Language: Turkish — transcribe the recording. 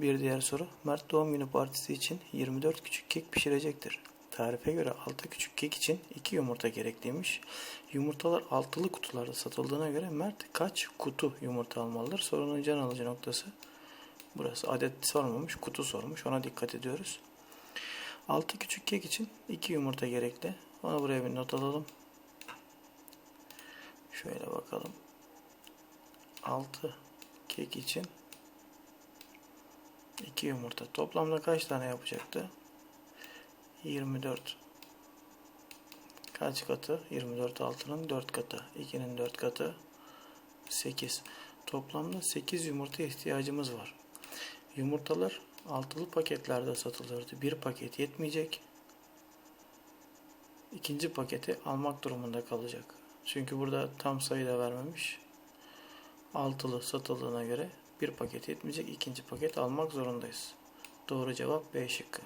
Bir diğer soru. Mert doğum günü partisi için 24 küçük kek pişirecektir. Tarife göre 6 küçük kek için 2 yumurta gerekliymiş. Yumurtalar altılı kutularda satıldığına göre Mert kaç kutu yumurta almalıdır? Sorunun can alıcı noktası. Burası adet sormamış, kutu sormuş. Ona dikkat ediyoruz. 6 küçük kek için 2 yumurta gerekli. Onu buraya bir not alalım. Şöyle bakalım. 6 kek için 2 yumurta. Toplamda kaç tane yapacaktı? 24. Kaç katı? 24 altının 4 katı. 2'nin 4 katı 8. Toplamda 8 yumurta ihtiyacımız var. Yumurtalar altılı paketlerde satılırdı. Bir paket yetmeyecek. İkinci paketi almak durumunda kalacak. Çünkü burada tam sayı da vermemiş. Altılı satıldığına göre bir paket yetmeyecek. ikinci paket almak zorundayız. Doğru cevap B şıkkı.